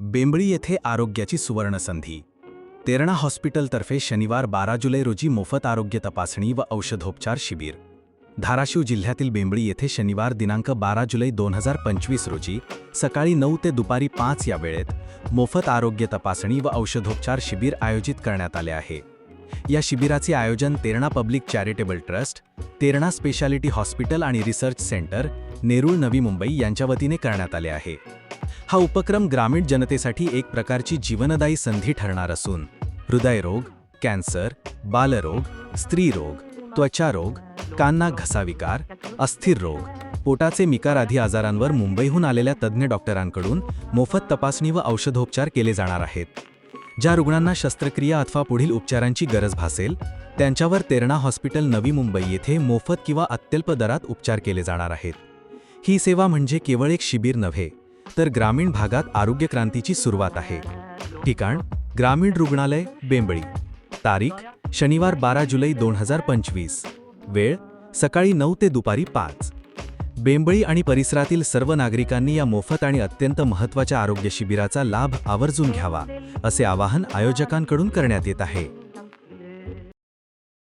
बेंबळी येथे आरोग्याची सुवर्णसंधी. तेरणा हॉस्पिटलतर्फे शनिवार बारा जुलै रोजी मोफत आरोग्य तपासणी व औषधोपचार शिबिर. धाराशिव जिल्ह्यातील बेंबळी येथे शनिवार दिनांक बारा जुलै दोन हजार पंचवीस रोजी सकाळी नऊ ते दुपारी पाच या वेळेत मोफत आरोग्य तपासणी व औषधोपचार शिबिर आयोजित करण्यात आले आहे. या शिबिराचे आयोजन Terna public charitable trust Terna speciality hospital आणि रिसर्च सेंटर नेरूळ नवी मुंबई यांच्या वतीने करण्यात आले आहे. हा उपक्रम ग्रामीण जनतेसाठी एक प्रकारची जीवनदायी संधी ठरणार असून हृदयरोग कॅन्सर बालरोग स्त्रीरोग त्वचारोग कांना घसाविकार अस्थिर रोग पोटाचे मिकार आजारांवर मुंबईहून आलेल्या तज्ज्ञ डॉक्टरांकडून मोफत तपासणी व औषधोपचार केले जाणार आहेत. ज्या रुग्णांना शस्त्रक्रिया अथवा पुढील उपचारांची गरज भासेल त्यांच्यावर तेरणा हॉस्पिटल नवी मुंबई येथे मोफत किंवा अत्यल्प दरात उपचार केले जाणार आहेत. ही सेवा म्हणजे केवळ एक शिबिर नव्हे तर ग्रामीण भागात आरोग्य क्रांतीची सुरुवात आहे. ठिकाण ग्रामीण रुग्णालय बेंबळी. तारीख शनिवार बारा जुलै दोन हजार पंचवीस. वेळ सकाळी नऊ ते दुपारी पाच. बेंबळी आणि परिसरातील सर्व नागरिकांनी या मोफत आणि अत्यंत महत्त्वाच्या आरोग्य शिबिराचा लाभ आवर्जून घ्यावा असे आवाहन आयोजकांकडून करण्यात येत आहे.